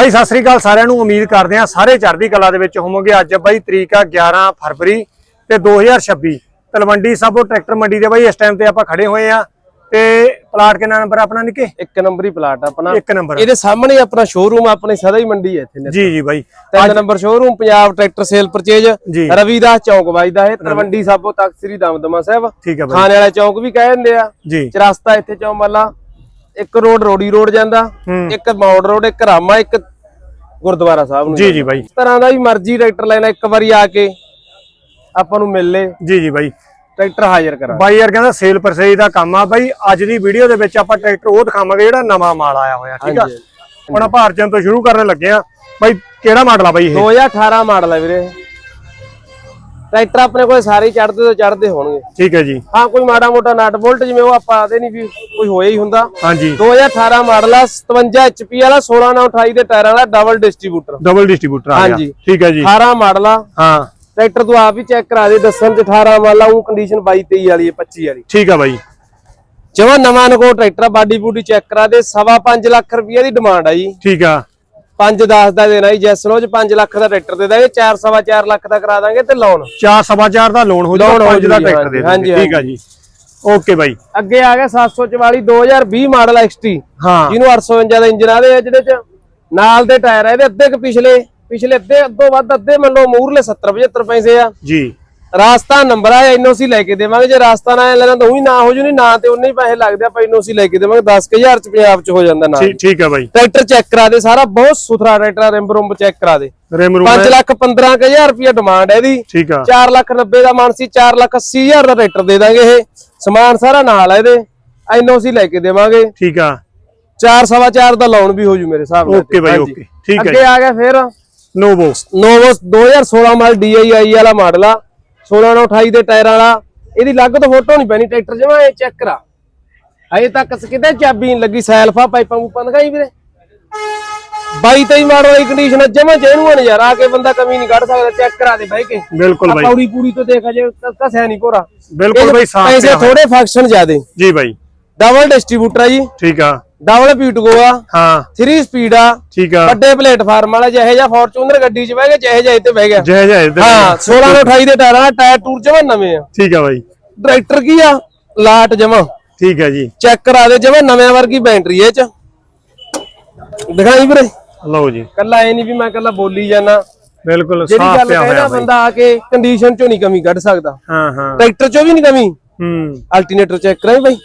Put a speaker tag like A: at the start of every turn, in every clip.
A: ਭਾਈ ਸਤਿ ਸ੍ਰੀ ਅਕਾਲ ਸਾਰਿਆਂ ਨੂੰ। ਉਮੀਦ ਕਰਦੇ ਹਾਂ ਸਾਰੇ ਚੜ੍ਹਦੀ ਕਲਾ ਦੇ ਵਿੱਚ ਹੋਵੋਗੇ। ਅੱਜ ਬਾਈ ਤਰੀਕ ਆ 11 ਫਰਵਰੀ ਤੇ 2026 ਤਲਵੰਡੀ ਸਾਬੋ ਟਰੈਕਟਰ ਮੰਡੀ ਦੇ ਬਾਈ ਇਸ ਟਾਈਮ ਤੇ ਆਪਾਂ ਖੜੇ ਹੋਏ ਆ ਤੇ ਪਲਾਟ ਕਿੰਨਾ ਨੰਬਰ ਆਪਣਾ ਨਿੱਕੇ?
B: ਇੱਕ ਨੰਬਰ ਹੀ ਪਲਾਟ ਆ ਆਪਣਾ।
A: ਇੱਕ ਨੰਬਰ
B: ਇਹਦੇ ਸਾਹਮਣੇ ਆਪਣਾ ਸ਼ੋਰੂਮ ਆ ਆਪਣੇ ਸਦਾ ਹੀ ਮੰਡੀ ਹੈ ਇੱਥੇ
A: ਜੀ ਜੀ ਬਾਈ।
B: ਤਿੰਨ number showroom Punjab tractor sale purchase. Ravidas Chowk ਵੱਜਦਾ ਹੈ ਤਲਵੰਡੀ ਸਾਬੋ ਤਖਤ ਸ੍ਰੀ ਦਮਦਮਾ ਸਾਹਿਬ।
A: ਆ
B: ਖਾਣੇ ਵਾਲਾ ਚੌਕ ਵੀ ਕਹਿ ਦਿੰਦੇ ਆ।
A: ਜੀ।
B: ਚਰਸਤਾ ਇੱਥੇ ਚੌਮੱਲਾ ਇੱਕ ਰੋਡ ਰੋੜੀ ਰੋਡ ਜਾਂਦਾ। ਇੱਕ ਮੌੜ ਰੋਡ ਇੱਕ ਰਾਮਾ ਇੱਕ ਗੁਰਦੁਆਰਾ ਸਾਹਿਬ ਨੂੰ
A: ਜੀ ਜੀ ਬਾਈ।
B: ਇਸ ਤਰ੍ਹਾਂ ਦਾ ਵੀ ਮਰਜ਼ੀ ਟਰੈਕਟਰ ਲੈਣਾ ਇੱਕ ਵਾਰੀ ਆ ਕੇ ਆਪਾਂ ਨੂੰ ਮਿਲ। ਲੇ
A: ਜੀ ਜੀ ਬਾਈ।
B: ਟਰੈਕਟਰ ਹਾਜ਼ਰ ਕਰਾਂ
A: ਬਾਈ ਯਾਰ ਕਹਿੰਦਾ ਸੇਲ ਪਰਸੇਜ ਦਾ ਕੰਮ ਆ। ਬਾਈ ਅੱਜ ਦੀ ਵੀਡੀਓ ਦੇ ਵਿੱਚ ਆਪਾਂ ਟਰੈਕਟਰ ਉਹ ਦਿਖਾਵਾਂਗੇ ਜਿਹੜਾ ਨਵਾਂ ਮਾਲ ਆਇਆ ਹੋਇਆ ਠੀਕ ਆ। ਹੁਣ ਆਪਾਂ ਅਰਜਨ ਤੋਂ ਸ਼ੁਰੂ ਕਰਨ ਲੱਗੇ ਆ। ਬਾਈ ਕਿਹੜਾ ਮਾਡਲ ਆ ਬਾਈ ਇਹ?
B: 2018 ਮਾਡਲ ਹੈ ਵੀਰੇ। ਟਰੈਕਟਰ ਆਪਣੇ ਕੋਲ ਸਾਰੇ ਚੜਦੇ ਤੋਂ ਚੜਦੇ ਹੋਣਗੇ।
A: ਠੀਕ ਹੈ ਜੀ।
B: ਹਾਂ ਕੋਈ ਮਾੜਾ ਮੋਟਾ ਨਟ ਬੋਲਟ ਜਿਵੇਂ ਉਹ ਆਪਾਂ ਆਦੇ ਨਹੀਂ ਵੀ ਕੋਈ ਹੋਇਆ ਹੀ ਹੁੰਦਾ।
A: ਹਾਂਜੀ।
B: 2018 ਮਾਡਲ ਆ 57 HP ਵਾਲਾ 16 ਨਾਲ 28 ਦੇ ਟਾਇਰਾਂ ਵਾਲਾ ਡਬਲ ਡਿਸਟ੍ਰੀਬਿਊਟਰ।
A: ਡਬਲ ਡਿਸਟ੍ਰੀਬਿਊਟਰ ਆ ਗਿਆ।
B: ਹਾਂਜੀ।
A: ਠੀਕ ਹੈ ਜੀ।
B: 18 ਮਾਡਲ ਆ।
A: ਹਾਂ।
B: ਟਰੈਕਟਰ ਤੂੰ ਆਪ ਹੀ ਚੈੱਕ ਕਰਾ ਦੇ ਦੱਸਣ ਚ 18 ਵਾਲਾ ਉਹ ਕੰਡੀਸ਼ਨ 22 23 ਵਾਲੀ ਹੈ 25 ਵਾਲੀ।
A: ਠੀਕ ਆ ਬਾਈ।
B: ਜਮਾ ਨਵਾਂ ਨਕੋ ਟਰੈਕਟਰ ਬਾਡੀ ਬੂਡੀ ਚੈੱਕ ਕਰਾ ਦੇ ਸਵਾ 5 ਲੱਖ ਰੁਪਏ ਦੀ ਡਿਮਾਂਡ ਆ ਜੀ।
A: ਠੀਕ ਆ।
B: 5 10 ਦਾ ਦੇਣਾ ਜੀ ਜੈਸ ਚ 5 ਲੱਖ ਦਾ ਟਰੈਕਟਰ ਦੇ ਦਾਂਗੇ 4 ਸਵਾ 4 ਲੱਖ ਦਾ ਕਰਾ ਦਾਂਗੇ ਤੇ ਲੋਨ
A: ਚਾਰ ਸਵਾ ਚਾਰ ਦਾ ਲੋਨ ਹੋ ਜਾਊਗਾ
B: ਹੋ
A: ਪੰਜ ਦਾ
B: ਜੂਗੀ,
A: ਟਰੈਕਟਰ ਦੇ ਦਿੰਦੇ। ਠੀਕ ਆ ਜੀ। ਓਕੇ ਬਾਈ।
B: ਅੱਗੇ ਆ ਗਿਆ 744 2020 ਮਾਡਲ XT
A: ਹਾਂ।
B: ਜਿਹਨੂੰ 855 ਦਾ ਇੰਜਨ ਆਦੇ ਆ ਜਿਹੜੇ ਚ ਨਾਲ ਦੇ ਟਾਇਰ ਆ ਇਹਦੇ ਅੱਧੇ ਕੁ ਪਿਛਲੇ ਪਿਛਲੇ ਅੱਧੇ ਅੱਧੋ ਵੱਧ ਅੱਧੇ ਮੰਨ ਲਓ ਮੂਰਲੇ 70 75 ਪੈਸੇ ਆ।
A: ਜੀ।
B: ਰਾਸਤਾ ਨੰਬਰ ਆ ਐਨਓਸੀ ਲੈ ਕੇ ਦੇਵਾਂਗੇ। ਜੇ ਰਾਸਤਾ ਨਾ ਲੈਣਾ ਤਾਂ ਉਹੀ ਨਾ ਹੋ ਜੂ ਨਹੀਂ ਨਾ ਤੇ ਉਨੇ ਹੀ ਪੈਸੇ ਲੱਗਦੇ ਆਪਾਂ ਐਨਓਸੀ ਲੈ ਕੇ ਦੇਵਾਂਗੇ। 10000 ਚ ਪੰਜਾਬ ਚ ਹੋ ਜਾਂਦਾ ਨਾ
A: ਠੀਕ ਆ ਬਾਈ।
B: ਟਰੈਕਟਰ ਚੈੱਕ ਕਰਾ ਦੇ ਸਾਰਾ ਬਹੁਤ ਸੁਥਰਾ ਟਰੈਕਟਰ ਰਿੰਬ ਰੁੰਬ ਚੈੱਕ ਕਰਾ ਦੇ।
A: ਰਿਮ ਰੂਮ
B: 5 ਲੱਖ 15000 ਰੁਪਏ ਡਿਮਾਂਡ ਹੈ ਇਹਦੀ।
A: ਠੀਕ ਆ।
B: 4 ਲੱਖ 90 ਦਾ ਮਾਨ ਸੀ 4 ਲੱਖ 80000 ਦਾ ਟਰੈਕਟਰ ਦੇ ਦਾਂਗੇ ਇਹ। ਸਮਾਨ ਸਾਰਾ ਨਾਲ ਹੈ ਇਹਦੇ। ਐਨਓਸੀ ਲੈ ਕੇ ਦੇਵਾਂਗੇ।
A: ਠੀਕ ਆ।
B: 4 ਸਵਾ 4 ਦਾ ਲੋਨ ਵੀ ਹੋ ਜੂ ਮੇਰੇ ਹਿਸਾਬ ਨਾਲ
A: ਓਕੇ ਬਾਈ। ਓਕੇ। ਠੀਕ ਹੈ।
B: ਅੱਗੇ ਆ ਗਿਆ ਫਿਰ।
A: ਨੋਵੋ
B: ਨੋਵੋ 2016 ਮਾਡਲ DII ਵਾਲਾ ਮਾਡਲ ਆ। 16 ਨਾਲ 28 ਦੇ ਟਾਇਰਾਂ ਵਾਲਾ ਇਹਦੀ ਲੱਗ ਤੋਂ ਫੋਟੋ ਨਹੀਂ ਪੈਣੀ ਟਰੈਕਟਰ ਜਮਾ ਇਹ ਚੈੱਕ ਕਰਾ। ਅਜੇ ਤੱਕ ਕਿਤੇ ਚਾਬੀ ਨਹੀਂ ਲੱਗੀ ਸੈਲਫਾ ਪਾਈਪਾਂ ਪੂਪਾਂ ਦਿਖਾਈ ਵੀਰੇ। 22 23 ਮਾਡਲ ਵਾਲੀ ਕੰਡੀਸ਼ਨ ਜਮਾ ਜੈਨੂਅਨ ਯਾਰ ਆ ਕੇ ਬੰਦਾ ਕਮੀ ਨਹੀਂ ਕੱਢ ਸਕਦਾ ਚੈੱਕ ਕਰਾ ਦੇ ਬਹਿ ਕੇ।
A: ਬਿਲਕੁਲ ਬਾਈ।
B: ਪੌੜੀ ਪੂਰੀ ਤੋਂ ਦੇਖ ਅਜੇ ਕਸਿਆ ਨਹੀਂ ਕੋਰਾ
A: ਬਿਲਕੁਲ ਬਾਈ ਸਾਫ਼
B: ਪੈਸੇ ਥੋੜੇ ਫੰਕਸ਼ਨ ਜ਼ਿਆਦੇ।
A: ਜੀ ਬਾਈ।
B: ਡਬਲ ਡਿਸਟ੍ਰੀਬਿਊਟਰ ਆ ਜੀ।
A: ਠੀਕ ਆ।
B: ਡਬਲ ਪੀਟਗੋ ਆ
A: ਹਾਂ।
B: 3 ਸਪੀਡ ਆ।
A: ਠੀਕ ਆ।
B: ਵੱਡੇ ਪਲੇਟਫਾਰਮ ਵਾਲਾ ਜਿਹੇ ਜਿਹਾ ਫੋਰਚੂਨਰ ਗੱਡੀ 'ਚ ਬਹਿ ਗਿਆ ਜਿਹੇ ਜਿਹਾ ਇੱਥੇ ਬਹਿ ਗਿਆ।
A: ਜੈ ਜੈ ਇੱਧਰ
B: ਹਾਂ 16 ਤੋਂ 28 ਦੇ ਟਾਇਰਾਂ ਦਾ ਟਾਇਰ ਟੂਰ ਜਮਾ ਨਵੇਂ ਆ।
A: ਠੀਕ ਆ ਬਾਈ।
B: ਟਰੈਕਟਰ ਕੀ ਆ? ਲਾਟ ਜਮਾ।
A: ਠੀਕ ਹੈ ਜੀ।
B: ਚੈੱਕ ਕਰਾ ਦੇ ਜਮਾ ਨਵੇਂ ਵਰਗੀ ਬੈਟਰੀ ਇਹ ਚ। ਦਿਖਾਈ ਵੀਰੇ।
A: ਲਓ ਜੀ।
B: ਕੱਲਾ ਇਹ ਨਹੀਂ ਵੀ ਮੈਂ ਕੱਲਾ ਬੋਲੀ ਜਾਣਾ
A: ਬਿਲਕੁਲ ਸਾਫ਼ ਪਿਆ ਹੋਇਆ ਬਾਈ।
B: ਬੰਦਾ ਆ ਕੇ ਕੰਡੀਸ਼ਨ ਚੋਂ ਨਹੀਂ ਕਮੀ ਕੱਢ ਸਕਦਾ।
A: ਹਾਂ ਹਾਂ।
B: ਟਰੈਕਟਰ ਚੋਂ ਵੀ ਨਹੀਂ ਕਮੀ।
A: ਹੂੰ।
B: ਅਲਟਰਨੇਟਰ ਚੈੱਕ ਕਰਾਈ ਬਾਈ।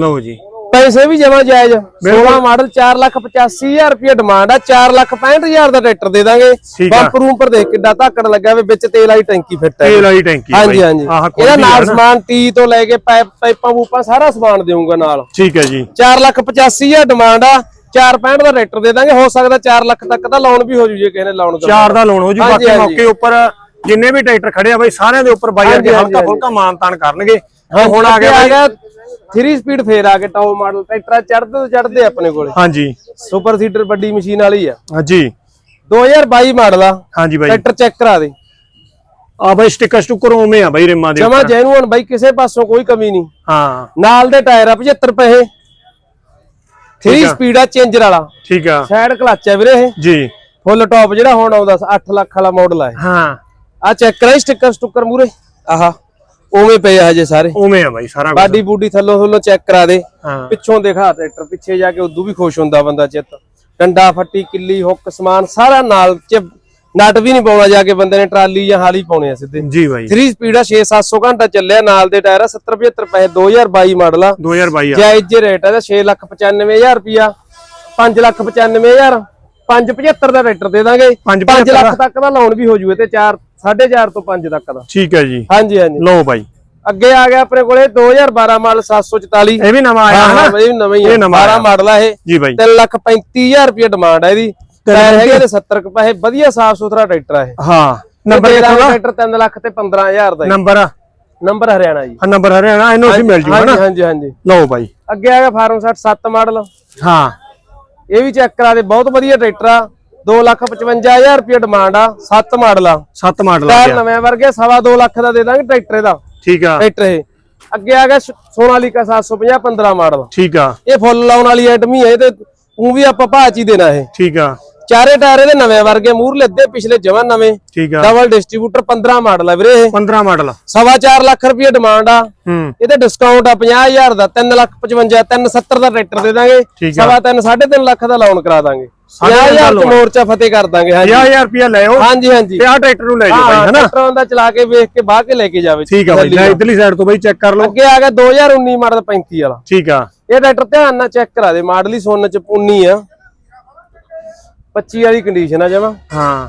A: ਲਓ ਜੀ।
B: ਪੈਸੇ ਵੀ ਜਮਾ ਜਾਇਜ਼ 16 ਮਾਡਲ 485000 ਰੁਪਏ ਡਿਮਾਂਡ ਆ 465000 ਦਾ ਟਰੈਕਟਰ ਦੇ ਦਾਂਗੇ। ਬੰਪਰ ਉੱਪਰ ਦੇਖ ਕਿੱਡਾ ਧਾਕੜ ਲੱਗਿਆ ਵੇ ਵਿੱਚ ਤੇਲ ਵਾਲੀ ਟੈਂਕੀ ਫਿੱਟ ਹੈ
A: ਤੇਲ ਵਾਲੀ ਟੈਂਕੀ
B: ਹਾਂਜੀ। ਹਾਂਜੀ ਇਹਦਾ ਨਾਲ। ਸਮਾਨ ਟੀ ਤੋਂ ਲੈ ਕੇ ਪਾਈਪ ਪਾਈਪਾਂ ਪੂਪਾਂ ਸਾਰਾ ਸਮਾਨ ਦੇਵਾਂਗਾ ਨਾਲ
A: ਠੀਕ ਹੈ ਜੀ
B: 485000 ਡਿਮਾਂਡ ਆ 465 ਦਾ ਟਰੈਕਟਰ ਦੇ ਦਾਂਗੇ ਹੋ ਸਕਦਾ 4 ਲੱਖ ਤੱਕ ਦਾ ਲੋਨ ਵੀ ਹੋ ਜੂ ਜੇ ਕਿਸੇ ਨੇ ਲੋਨ
A: ਚਾਰ ਦਾ ਲੋਨ ਹੋ ਜੂ ਬਾਕੀ। ਮੌਕੇ ਉੱਪਰ ਜਿੰਨੇ ਵੀ ਟਰੈਕਟਰ ਖੜੇ ਆ ਬਾਈ ਸਾਰਿਆਂ ਦੇ ਉੱਪਰ ਬਾਈ ਅੱਗੇ ਹਲਕਾ। ਫੁਲਕਾ ਮਾਨਤਾਨ ਕਰਨਗੇ ਹੁਣ ਆ ਗਿਆ
B: 3 ਸਪੀਡ ਫੇਰ ਆ ਕੇ ਟਾਪ ਮਾਡਲ ਟਰੈਕਟਰ ਚੜਦੇ ਤੋਂ ਚੜਦੇ ਆਪਣੇ ਕੋਲੇ।
A: ਹਾਂਜੀ।
B: ਸੁਪਰ ਸੀਡਰ ਵੱਡੀ ਮਸ਼ੀਨ ਵਾਲੀ ਆ।
A: ਹਾਂਜੀ
B: 2022 ਮਾਡਲ ਆ।
A: ਹਾਂਜੀ ਬਾਈ।
B: ਟਰੈਕਟਰ ਚੈੱਕ ਕਰਾ ਦੇ।
A: ਆ ਬਾਈ ਸਟicker ਸਟੁੱਕਰ ਉਵੇਂ ਆ ਬਾਈ ਰਿਮਾਂ ਦੇ
B: ਜਮਾ। ਜੈਨੂਅਨ ਬਾਈ ਕਿਸੇ ਪਾਸੋਂ ਕੋਈ ਕਮੀ ਨਹੀਂ।
A: ਹਾਂ।
B: ਨਾਲ ਦੇ ਟਾਇਰ ਆ 75 ਪੈਸੇ। 3
A: ਆ।
B: ਸਪੀਡ ਆ ਚੇਂਜਰ ਵਾਲਾ।
A: ਠੀਕ ਆ।
B: ਸਾਈਡ ਕਲਚ ਆ ਵੀਰੇ ਇਹ।
A: ਜੀ।
B: ਫੁੱਲ ਟਾਪ ਜਿਹੜਾ ਹੁਣ ਆਉਂਦਾ 8 ਲੱਖ ਵਾਲਾ ਮਾਡਲ ਆ ਇਹ।
A: ਹਾਂ।
B: ਆ ਚੈੱਕ ਕਰਾਈ ਸਟicker ਸਟੁੱਕਰ ਮੂਰੇ ਆਹਾ। ਉਵੇਂ ਪਏ ਆ ਹਜੇ ਸਾਰੇ।
A: ਉਵੇਂ ਆ ਬਾਈ ਸਾਰਾ
B: ਬਾਡੀ ਬੂਡੀ ਥੱਲੋਂ ਥੱਲੋਂ ਚੈੱਕ ਕਰਾ ਦੇ। ਪਿੱਛੋਂ ਦਿਖਾ ਟਰੈਕਟਰ ਪਿੱਛੇ ਜਾ ਕੇ ਉਦੋਂ ਵੀ ਖੁਸ਼ ਹੁੰਦਾ ਬੰਦਾ ਚਿੱਤ। ਡੰਡਾ ਫੱਟੀ ਕਿੱਲੀ ਹੁੱਕ ਸਮਾਨ ਸਾਰਾ ਨਾਲ ਚ ਨਟ ਵੀ ਨਹੀਂ ਪਾਉਣਾ ਜਾ ਕੇ ਬੰਦੇ ਨੇ ਟਰਾਲੀ ਜਾਂ ਹਾਲੀ ਪਾਉਣੇ ਆ ਸਿੱਧੇ।
A: ਜੀ ਬਾਈ।
B: 3 ਸਪੀਡ ਆ 6-700 ਘੰਟਾ ਚੱਲਿਆ ਨਾਲ ਦੇ ਟਾਇਰ ਆ 70-75 ਪੈਸੇ 2022 ਮਾਡਲ ਆ।
A: 2022 ਆ।
B: ਜਾਇਜ਼ ਜੇ ਰੇਟ ਆ 6,95,000 ਰੁਪਿਆ 5,95,000 575 ਦਾ ਟਰੈਕਟਰ ਦੇ ਦਾਂਗੇ।
A: ਪੰਜ
B: 5
A: ਪਝੱਤਰ
B: ਲੱਖ ਤੱਕ ਦਾ ਲੋਨ ਵੀ ਹੋ ਜੂਏ ਤੇ 4 4.5 ਤੋਂ 5 ਤੱਕ ਦਾ।
A: ਠੀਕ ਹੈ ਜੀ।
B: ਹਾਂਜੀ ਹਾਂਜੀ।
A: ਲਓ ਬਾਈ।
B: ਅੱਗੇ ਆ ਗਿਆ ਆਪਣੇ ਕੋਲੇ 2012 ਮਾਡਲ 744
A: ਇਹ ਵੀ ਨਵਾਂ ਆਇਆ
B: ਹਾਂ ਹਾਂ ਇਹ ਨਵਾਂ ਹੀ ਹੈ
A: ਨਵਾਂ
B: 12
A: ਆਇਆ।
B: ਮਾਡਲ ਆ ਇਹ।
A: ਜੀ ਬਾਈ।
B: 3 ਲੱਖ 35000 ਰੁਪਏ ਡਿਮਾਂਡ ਹੈ ਇਹਦੀ। ਟਾਇਰ ਹੈਗੇ ਨੇ 70 ਕੁ ਪੈਸੇ। ਵਧੀਆ ਸਾਫ਼ ਸੁਥਰਾ ਟਰੈਕਟਰ ਆ ਇਹ।
A: ਹਾਂ ਨੰਬਰ
B: ਦਾ ਟਰੈਕਟਰ 3 ਲੱਖ ਤੇ 15000 ਦਾ।
A: ਨੰਬਰ
B: ਨੰਬਰ ਹਰਿਆਣਾ ਜੀ।
A: ਨੰਬਰ ਹਰਿਆਣਾ ਇਹਨੂੰ ਅਸੀਂ ਮਿਲ ਜੂਗਾ ਨਾ।
B: ਹਾਂਜੀ ਹਾਂਜੀ।
A: ਲਓ ਬਾਈ।
B: ਅੱਗੇ ਆ ਗਿਆ ਫਾਰਮ 67 ਮਾਡਲ।
A: ਹਾਂ।
B: ਇਹ ਵੀ ਚੈੱਕ ਕਰਾ ਦੇ। ਬਹੁਤ ਵਧੀਆ ਟਰੈਕਟਰ ਆ। 255000 ਰੁਪਏ ਡਿਮਾਂਡ ਆ 7 ਮਾਡਲ ਆ।
A: ਸੱਤ ਮਾਡਲ ਆ
B: ਟਾਇਰ ਨਵੇਂ ਵਰਗੇ ਸਵਾ 2 ਲੱਖ ਦਾ ਦੇ ਦਾਂਗੇ ਟਰੈਕਟਰ ਇਹਦਾ।
A: ਠੀਕ ਆ।
B: ਟਰੈਕਟਰ ਇਹ। ਅੱਗੇ ਆ ਗਿਆ ਸੋਨਾਲੀਕਾ 750 15 ਮਾਡਲ
A: ਠੀਕ ਆ।
B: ਇਹ ਫੁੱਲ ਲਾਉਣ ਵਾਲੀ ਆਈਟਮ ਹੀ ਹੈ ਇਹ ਤੇ ਉਹ ਵੀ ਆਪਾਂ ਭਾਅ ਚ ਹੀ ਦੇਣਾ ਇਹ।
A: ਠੀਕ ਆ।
B: ਚਾਰੇ ਟਾਇਰ ਇਹਦੇ ਨਵੇਂ ਵਰਗੇ ਮੂਰਲੇ ਅੱਧੇ ਪਿਛਲੇ ਜਮਾਂ ਨਵੇਂ।
A: ਠੀਕ ਆ।
B: ਡਬਲ ਡਿਸਟ੍ਰੀਬਿਊਟਰ 15 ਮਾਡਲ ਆ ਵੀਰੇ ਇਹ।
A: 15 ਮਾਡਲ
B: ਸਵਾ ਚਾਰ ਲੱਖ ਰੁਪਏ ਡਿਮਾਂਡ ਆ। ਇਹਦੇ ਡਿਸਕਾਊਂਟ ਆ 50000 ਦਾ 3 ਲੱਖ 55 370 ਦਾ ਟਰੈਕਟਰ ਦੇ ਦਾਂਗੇ। ਸਵਾ ਤਿੰਨ ਸਾਢੇ ਤਿੰਨ ਲੱਖ ਦਾ ਲੋਨ ਕਰਾ ਦਾਂਗੇ।
A: ਸਾਢੇ ਤਿੰਨ
B: 50000 ਚ। ਮੋਰਚਾ ਫਤਿਹ ਕਰ ਦਾਂਗੇ ਹਾਂਜੀ।
A: 50000 ਰੁਪਇਆ ਲੈ ਆਓ।
B: ਹਾਂਜੀ ਹਾਂਜੀ।
A: ਤੇ ਆ ਟਰੈਕਟਰ ਨੂੰ ਲੈ ਜਾਓ
B: ਹਾਂ
A: ਹਨਾ?
B: ਟਰੈਕਟਰ ਦਾ ਚਲਾ ਕੇ ਵੇਖ ਕੇ ਬਾਹ ਕੇ ਲੈ ਕੇ ਜਾਵੇ।
A: ਠੀਕ ਆ ਬਾਈ ਲੈ ਇਧਰਲੀ ਸਾਈਡ ਤੋਂ ਬਾਈ ਚੈੱਕ ਕਰ ਲਓ।
B: ਅੱਗੇ ਆ ਗਿਆ 2019 ਮਾਡਲ 35 ਵਾਲਾ।
A: ਠੀਕ ਆ।
B: ਇਹ ਟਰੈਕਟਰ ਧਿਆਨ ਨਾਲ ਚੈੱਕ ਕਰਾ ਦੇ ਮਾਡਲ ਹੀ ਸੋਨ ਚ 19 ਆ। 25 ਵਾਲੀ ਕੰਡੀਸ਼ਨ ਆ ਜਮਾ।
A: ਹਾਂ।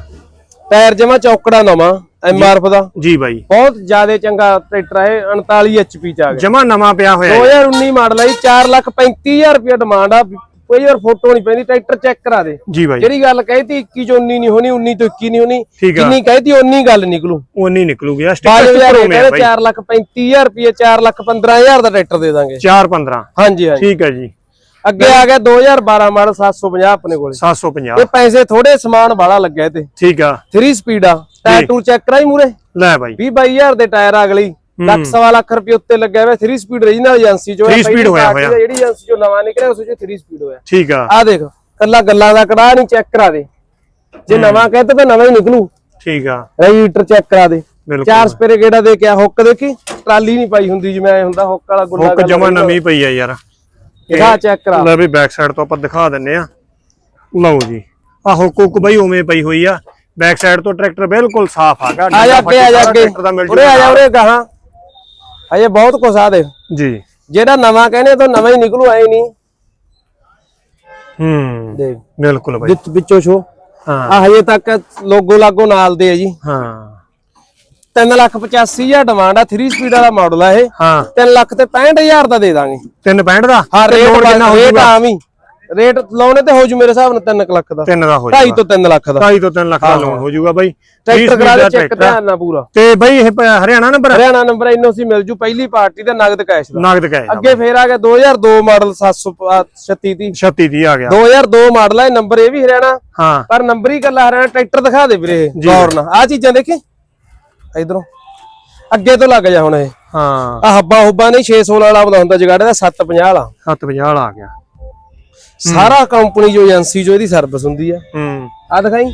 B: ਟਾਇਰ ਜਮਾ ਚੌਕੜਾ ਨਵਾਂ ਐਮਆਰਐਫ ਦਾ।
A: ਜੀ ਬਾਈ।
B: ਬਹੁਤ ਜ਼ਿਆਦਾ ਚੰਗਾ ਟਰੈਕਟਰ ਹੈ 39 ਐਚਪੀ ਚ ਆ ਗਿਆ।
A: ਜਮਾ ਨਵਾਂ ਪਿਆ ਹੋਇਆ ਹੈ
B: 2019 ਮਾਡਲ ਹੈ 435000 ਰੁਪਏ ਡਿਮਾਂਡ ਆ। ਕੋਈ ਵਾਰ ਫੋਟੋ ਨਹੀਂ ਪੈਂਦੀ ਟਰੈਕਟਰ ਚੈੱਕ ਕਰਾ ਦੇ।
A: ਜੀ ਬਾਈ।
B: ਜਿਹੜੀ ਗੱਲ ਕਹੀ 21 ਚੋਂ 19 ਨਹੀਂ ਹੋਣੀ 19 ਤੋਂ 21 ਨਹੀਂ ਹੋਣੀ। ਜਿੰਨੀ ਕਹੀ ਉਨੀ ਗੱਲ ਨਿਕਲੂ।
A: ਨਹੀਂ ਨਿਕਲੂਗੀ। ਆ
B: 5000
A: ਸਟicker ਹੈ ਬਾਈ।
B: 4 ਲੱਖ 35000 ਰੁਪਏ 4 ਲੱਖ 15000 ਦਾ ਟਰੈਕਟਰ ਦੇ ਦਾਂਗੇ।
A: 4 15
B: ਹਾਂਜੀ ਹਾਂਜੀ।
A: ਠੀਕ ਹੈ ਜੀ।
B: ਅੱਗੇ ਆ ਗਿਆ 2012 ਮਾਡਲ 750 ਆਪਣੇ ਕੋਲੇ।
A: 750
B: ਇਹ ਪੈਸੇ ਥੋੜੇ ਸਮਾਨ ਵਾਲਾ ਲੱਗਿਆ ਤੇ
A: ਠੀਕ ਆ।
B: 3 ਸਪੀਡ ਆ। ਟਾਇਰ ਟੂ ਚੈੱਕ ਕਰਾਈ ਮੂਰੇ
A: ਲੈ ਬਾਈ।
B: 20 22000 ਦੇ ਟਾਇਰ ਅਗਲੀ। ਲੱਖ ਸਵਾ ਲੱਖ ਰੁਪਏ ਉੱਤੇ ਲੱਗਿਆ ਹੋਇਆ। 3 ਸਪੀਡ ਰੀਜਨਲ ਏਜੰਸੀ ਜੋ
A: Three speed ਹੋਇਆ ਹੋਇਆ।
B: ਜਿਹੜੀ ਏਜੰਸੀ ਜੋ ਨਵਾਂ ਨਿਕਲਿਆ ਉਸ ਵਿੱਚ 3 ਸਪੀਡ ਹੋਇਆ।
A: ਠੀਕ ਆ।
B: ਆ ਦੇਖ ਕੱਲਾ ਗੱਲਾਂ ਦਾ ਕੜਾ ਨਹੀਂ ਚੈੱਕ ਕਰਾ ਦੇ। ਜੇ ਨਵਾਂ ਕਹਤੇ ਤਾਂ ਨਵਾਂ ਹੀ ਨਿਕਲੂ।
A: ਠੀਕ ਆ।
B: ਰੈਗੂਲੇਟਰ ਚੈੱਕ ਕਰਾ ਦੇ। ਚਾਰ ਸਪੇਰੇ ਗੇੜਾ ਦੇ ਕੇ ਆ। ਹੁੱਕ ਦੇਖੀ? ਟਰਾਲੀ ਨਹੀਂ ਪਾਈ ਹੁੰਦੀ ਜਿਵੇਂ ਹੁੰਦਾ ਹੁੱਕ ਵਾਲਾ ਗੁੱਲਾ
A: ਹੁੱਕ ਜਮਾ ਨਵੀਂ ਪਈ ਆ ਯਾਰ।
B: ਦਿਖਾ ਚੈੱਕ ਕਰਾ।
A: ਲੈ ਵੀ ਬੈਕ ਸਾਈਡ ਤੋਂ ਆਪਾਂ ਦਿਖਾ ਦਿੰਨੇ ਆ। ਲਓ ਜੀ। ਆ ਹੁੱਕ ਹੁੱਕ ਬਈ ਉਵੇਂ ਪਈ ਹੋਈ ਆ। ਬੈਕ ਸਾਈਡ ਤੋਂ ਟਰੈਕਟਰ ਬਿਲਕੁਲ ਸਾਫ਼ ਆਗਾ
B: ਆ ਜਾ ਅੱਗੇ ਆ ਜਾ ਅੱਗੇ। ਉਰੇ ਆ ਜਾ ਉਰੇ ਗਾਹਾਂ। ਅਜੇ ਬਹੁਤ ਕੁਛ ਆ ਦੇ
A: ਜੀ।
B: ਜਿਹੜਾ ਨਵਾਂ ਕਹਿੰਦੇ ਤਾਂ ਨਵਾਂ ਹੀ ਨਿਕਲੂ ਐ ਨਹੀਂ।
A: ਹੂੰ
B: ਦੇਖ।
A: ਬਿਲਕੁਲ ਬਾਈ।
B: ਵਿੱਚ ਵਿੱਚੋਂ ਸ਼ੋ
A: ਹਾਂ।
B: ਆ ਹਜੇ ਤੱਕ ਲੋਗੋ ਲਾਗੋ ਨਾਲ ਦੇ ਆ ਜੀ।
A: ਹਾਂ।
B: 3 ਲੱਖ 85000 ਡਿਮਾਂਡ ਆ 3 ਸਪੀਡ ਵਾਲਾ ਮਾਡਲ ਆ ਇਹ।
A: ਹਾਂ।
B: 3 ਲੱਖ ਤੇ 65000 ਦਾ ਦੇ ਦਾਂਗੇ।
A: 365 ਦਾ?
B: ਹਾਂ ਰੇਟ
A: ਕਿੰਨਾ ਹੋ
B: ਰੇਟ ਆਵੀਂ ਰੇਟ ਲਾਉਣੇ ਤੇ ਹੋ ਜੂ ਮੇਰੇ ਹਿਸਾਬ ਨਾਲ 3 ਲੱਖ ਦਾ।
A: 3 ਦਾ ਹੋ
B: 2.5
A: ਜਾਊਗਾ
B: ਤੋਂ 3 ਲੱਖ ਦਾ।
A: 2.5 ਤੋਂ 3 ਲੱਖ ਦਾ ਲੋਨ ਹੋ ਜਾਊਗਾ ਬਾਈ।
B: ਟਰੈਕਟਰ ਕਰਾ ਦੇ ਚੈੱਕ। ਧਿਆਨ ਨਾਲ ਪੂਰਾ।
A: ਤੇ ਬਾਈ ਇਹ Haryana number
B: Haryana number NOC ਮਿਲ ਜੂ ਪਹਿਲੀ ਪਾਰਟੀ ਦਾ ਨਗਦ ਕੈਸ਼ ਦਾ।
A: ਨਗਦ ਕਹੇ
B: ਅੱਗੇ ਫੇਰ ਆ ਗਿਆ 2002 ਮਾਡਲ 736 ਦੀ
A: 36 ਦੀ ਆ ਗਿਆ।
B: 2002 ਮਾਡਲ ਹੈ ਨੰਬਰ ਇਹ ਵੀ ਹਰਿਆਣਾ।
A: ਹਾਂ।
B: ਪਰ ਨੰਬਰ ਹੀ ਕੱਲਾ ਹਰਿਆਣਾ ਟਰੈਕਟਰ ਦਿਖਾ ਦੇ ਵੀਰੇ ਗੌਰ ਨਾਲ। ਆ ਚੀਜ਼ਾਂ ਦੇਖੀ? ਇਧਰੋਂ। ਅੱਗੇ ਤੋਂ ਲੱਗ ਜਾ ਹੁਣ ਇਹ।
A: ਹਾਂ।
B: ਆ ਹੱਬਾ ਹੁੱਬਾ ਨਹੀਂ 616 ਵਾਲਾ ਆਉਂਦਾ ਹੁੰਦਾ ਜਗਾੜੇ ਦਾ 750 ਵਾਲਾ।
A: 750 ਵਾਲਾ ਆ ਗਿਆ।
B: ਸਾਰਾ ਕੰਪਨੀ ਜੋ ਏਜੰਸੀ ਜੋ ਇਹਦੀ ਸਰਵਿਸ ਹੁੰਦੀ ਆ।
A: ਹੂੰ।
B: ਆ ਦਿਖਾਈ।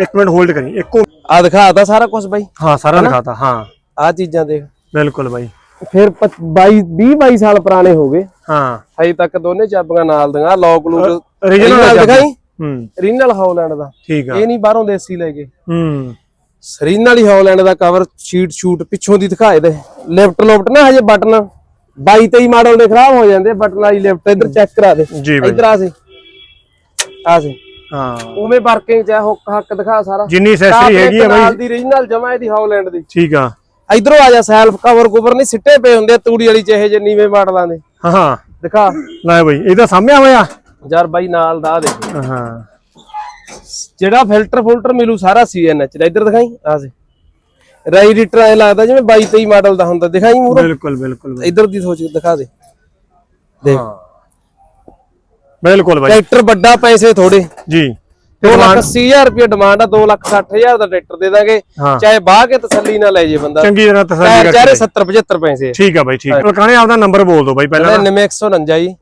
A: ਇੱਕ ਮਿੰਟ ਹੋਲਡ ਕਰੀ ਇੱਕੋ
B: ਆ ਦਿਖਾਤਾ ਸਾਰਾ ਕੁਝ ਬਾਈ।
A: ਹਾਂ ਸਾਰਾ ਦਿਖਾਤਾ ਹਾਂ।
B: ਆ ਚੀਜ਼ਾਂ ਦੇਖ।
A: ਬਿਲਕੁਲ ਬਾਈ।
B: ਫਿਰ 22 20 22 ਸਾਲ ਪੁਰਾਣੇ ਹੋ ਗਏ।
A: ਹਾਂ।
B: ਹਜੇ ਤੱਕ ਦੋਨੇ ਚਾਬੀਆਂ ਨਾਲ ਦੀਆਂ ਲੋਕ ਲੂਕ
A: original
B: ਦਿਖਾਈ?
A: ਹੂੰ।
B: ਰੀਨਲ ਹਾਲੈਂਡ ਦਾ।
A: ਠੀਕ ਆ।
B: ਇਹ ਨਹੀਂ ਬਾਹਰੋਂ ਦੇਸੀ ਲੈ ਗਏ।
A: ਹੂੰ।
B: ਰੀਨਲ ਹੀ ਹਾਲੈਂਡ ਦਾ ਕਵਰ ਸ਼ੀਟ ਸ਼ੂਟ ਪਿੱਛੋਂ ਦੀ ਦਿਖਾਏ ਦੇ। ਲੈਫਟ ਲੋਫਟ ਨਾ ਹਜੇ ਬਟਨ 22 23 ਮਾਡਲ ਦੇ ਖਰਾਬ ਹੋ ਜਾਂਦੇ ਬਟਨ ਵਾਲੀ ਲੈਫਟ ਇੱਧਰ ਚੈੱਕ ਕਰਾ ਦੇ। ਇੱਧਰ ਆ ਸੀ। ਆ ਸੀ।
A: ਹਾਂ।
B: ਉਵੇਂ ਵਰਕਿੰਗ ਚ ਹੁੱਕ ਹੱਕ ਦਿਖਾ ਸਾਰਾ।
A: ਜਿੰਨੀ ਐਕਸੈਸਰੀ ਹੈਗੀ
B: ਨਾਲ
A: ਬਾਈ।
B: ਦੀ ਰੀਜਨਲ ਜਮਾ ਇਹਦੀ ਹਾਲੈਂਡ ਦੀ।
A: ਠੀਕ ਆ।
B: ਇਧਰੋਂ ਆ ਜਾ ਸੈਲਫ ਕਵਰ ਕੁਵਰ ਨਹੀਂ ਸਿੱਟੇ ਪਏ ਹੁੰਦੇ ਤੂੜੀ ਵਾਲੀ ਚਾਹੇ ਜੇ ਨੀਵੇਂ ਮਾਡਲਾਂ ਦੇ
A: ਹਾਂ। ਹਾਂ
B: ਦਿਖਾ।
A: ਲੈ ਬਾਈ ਇਹਦਾ ਸਾਹਮਣੇ ਹੋਇਆ।
B: ਯਾਰ ਬਾਈ ਨਾਲ ਦਾ ਦੇ
A: ਹਾਂ।
B: ਜਿਹੜਾ ਫਿਲਟਰ ਫੁਲਟਰ ਮਿਲੂ ਸਾਰਾ ਸੀਐਨਐਚ ਦਾ। ਇੱਧਰ ਦਿਖਾਈ? ਆ ਸੀ ਰਾਈਡੀਟਰ ਐ ਲੱਗਦਾ ਜਿਵੇਂ 22 23 ਮਾਡਲ ਦਾ ਹੁੰਦਾ। ਦਿਖਾਈ ਮੂਰੋ
A: ਬਿਲਕੁਲ ਬਿਲਕੁਲ।
B: ਇੱਧਰ ਦੀ ਸੋਚ ਦਿਖਾ ਦੇ। ਦੇਖ
A: ਹਾਂ। ਬਿਲਕੁਲ ਬਾਈ।
B: ਟਰੈਕਟਰ ਵੱਡਾ ਪੈਸੇ ਥੋੜੇ।
A: ਜੀ।
B: 280000 ਰੁਪਏ ਡਿਮਾਂਡ ਆ 260000 ਦਾ ਟਰੈਕਟਰ ਦੇ ਦਾਂਗੇ।
A: ਹਾਂ।
B: ਚਾਹੇ ਬਾਹ ਕੇ ਤਸੱਲੀ ਨਾਲ ਲੈ ਜੇ ਬੰਦਾ।
A: ਚੰਗੀ ਤਰ੍ਹਾਂ ਤਸੱਲੀ ਕਰਕੇ
B: ਚਾਰੇ 70 75 ਪੈਸੇ।
A: ਠੀਕ ਆ ਬਾਈ ਠੀਕ ਕਾਣੇ ਆਪਦਾ ਨੰਬਰ ਬੋਲ ਦਿਓ ਬਾਈ ਪਹਿਲਾਂ
B: 99149 ਜੀ।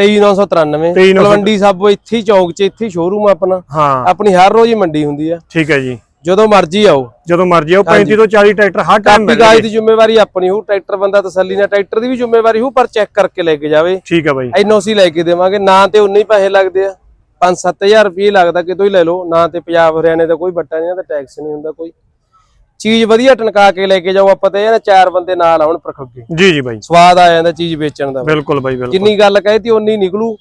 B: 23993
A: 23
B: ਤਲਵੰਡੀ ਸਾਬੋ ਇੱਥੇ ਹੀ ਚੌਂਕ 'ਚ ਇੱਥੇ ਹੀ ਸ਼ੋਰੂਮ ਆਪਣਾ।
A: ਹਾਂ।
B: ਆਪਣੀ ਹਰ ਰੋਜ਼ ਹੀ ਮੰਡੀ ਹੁੰਦੀ ਆ।
A: ਠੀਕ ਹੈ ਜੀ।
B: ਜਦੋਂ ਮਰਜ਼ੀ ਆਓ।
A: ਜਦੋਂ ਮਰਜ਼ੀ ਆਓ 35 ਤੋਂ 40 ਟਰੈਕਟਰ ਹਰ ਟਾਈਮ
B: ਕਾਪੀ ਕਾਜ ਦੀ ਜ਼ਿੰਮੇਵਾਰੀ ਆਪਣੀ ਹੋ ਟਰੈਕਟਰ ਬੰਦਾ ਤਸੱਲੀ ਨਾਲ ਟਰੈਕਟਰ ਦੀ ਵੀ ਜ਼ਿੰਮੇਵਾਰੀ ਹੋ ਪਰ ਚੈੱਕ ਕਰਕੇ ਲੈ ਕੇ ਜਾਵੇ।
A: ਠੀਕ ਆ ਬਾਈ।
B: ਐਨਓਸੀ ਲੈ ਕੇ ਦੇਵਾਂਗੇ ਨਾ ਤੇ ਉਨੇ ਹੀ ਪੈਸੇ ਲੱਗਦੇ ਆ। 5-7000 ਰੁਪਏ ਲੱਗਦਾ ਕਿਤੋਂ ਹੀ ਲੈ ਲਓ। ਨਾ ਤੇ ਪੰਜਾਬ ਹਰਿਆਣੇ ਦਾ ਕੋਈ ਬੱਟਾ ਨਹੀਂ ਤੇ ਟੈਕਸ ਨਹੀਂ ਹੁੰਦਾ ਕੋਈ। ਚੀਜ਼ ਵਧੀਆ ਟਨਕਾ ਕੇ ਲੈ ਕੇ ਜਾਓ ਆਪਾਂ ਤੇ ਇਹ ਨਾ ਚਾਰ ਬੰਦੇ ਨਾਲ ਆਉਣ ਪ੍ਰਖੱਗੇ
A: ਜੀ ਜੀ ਬਾਈ।
B: ਸਵਾਦ ਆ ਜਾਂਦਾ ਚੀਜ਼ ਵੇਚਣ ਦਾ।
A: ਬਿਲਕੁਲ ਬਾਈ ਬਿਲਕੁਲ।
B: ਜਿੰਨੀ ਗੱਲ ਕਹੀ ਓਨੀ ਨਿਕਲੂ।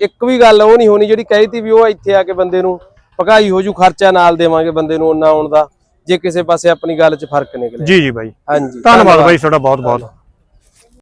B: ਇੱਕ ਵੀ ਗੱਲ ਉਹ ਨਹੀਂ ਹੋਣੀ ਜਿਹੜੀ ਕਹੀ ਤੀ ਵੀ ਉਹ ਇੱਥੇ ਆ ਕੇ ਬੰਦੇ ਨੂੰ ਭਗਾਈ ਹੋ ਜੂ ਖਰਚਾ ਨਾਲ ਦੇਵਾਂਗੇ ਬੰਦੇ ਨੂੰ ਉਹਨਾਂ ਆਉਣ ਦਾ। ਜੇ ਕਿਸੇ ਪਾਸੇ ਆਪਣੀ ਗੱਲ 'ਚ ਫ਼ਰਕ ਨਿਕਲੇ
A: ਜੀ ਜੀ ਬਾਈ।
B: ਹਾਂਜੀ
A: ਧੰਨਵਾਦ ਬਾਈ ਤੁਹਾਡਾ ਬਹੁਤ ਬਹੁਤ